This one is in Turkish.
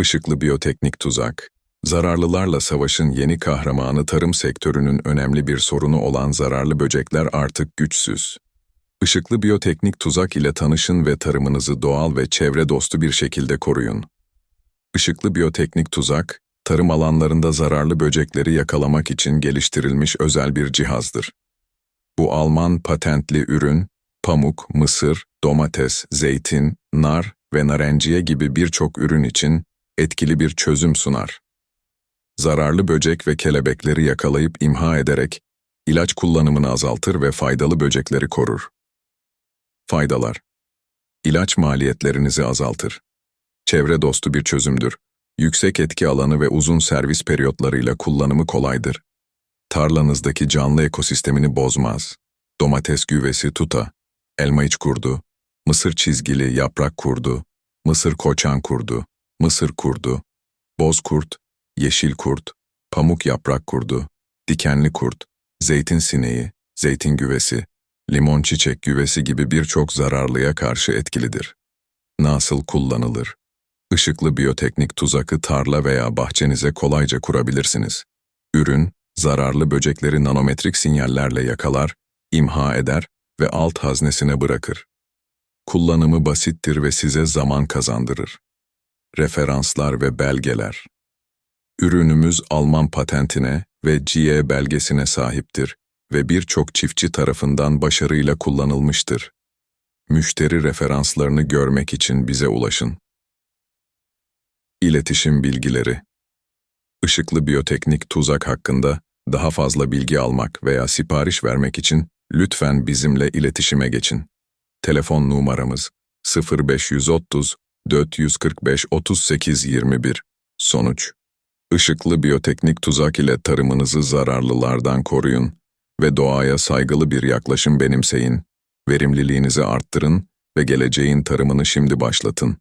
Işıklı biyoteknik tuzak, zararlılarla savaşın yeni kahramanı tarım sektörünün önemli bir sorunu olan zararlı böcekler artık güçsüz. Işıklı biyoteknik tuzak ile tanışın ve tarımınızı doğal ve çevre dostu bir şekilde koruyun. Işıklı biyoteknik tuzak, tarım alanlarında zararlı böcekleri yakalamak için geliştirilmiş özel bir cihazdır. Bu Alman patentli ürün, pamuk, mısır, domates, zeytin, nar ve narenciye gibi birçok ürün için etkili bir çözüm sunar. Zararlı böcek ve kelebekleri yakalayıp imha ederek ilaç kullanımını azaltır ve faydalı böcekleri korur. Faydalar İlaç maliyetlerinizi azaltır. Çevre dostu bir çözümdür. Yüksek etki alanı ve uzun servis periyotlarıyla kullanımı kolaydır. Tarlanızdaki canlı ekosistemini bozmaz. Domates güvesi tuta, elma iç kurdu, mısır çizgili yaprak kurdu, mısır koçan kurdu, mısır kurdu, boz kurt, yeşil kurt, pamuk yaprak kurdu, dikenli kurt, zeytin sineği, zeytin güvesi, limon çiçek güvesi gibi birçok zararlıya karşı etkilidir. Nasıl kullanılır? Işıklı biyoteknik tuzakı tarla veya bahçenize kolayca kurabilirsiniz. Ürün, zararlı böcekleri nanometrik sinyallerle yakalar, imha eder ve alt haznesine bırakır. Kullanımı basittir ve size zaman kazandırır. Referanslar ve belgeler Ürünümüz Alman patentine ve CE belgesine sahiptir ve birçok çiftçi tarafından başarıyla kullanılmıştır. Müşteri referanslarını görmek için bize ulaşın. İletişim bilgileri Işıklı biyoteknik tuzak hakkında daha fazla bilgi almak veya sipariş vermek için lütfen bizimle iletişime geçin. Telefon numaramız 0530 445 38 21. Sonuç Işıklı biyoteknik tuzak ile tarımınızı zararlılardan koruyun ve doğaya saygılı bir yaklaşım benimseyin. Verimliliğinizi arttırın ve geleceğin tarımını şimdi başlatın.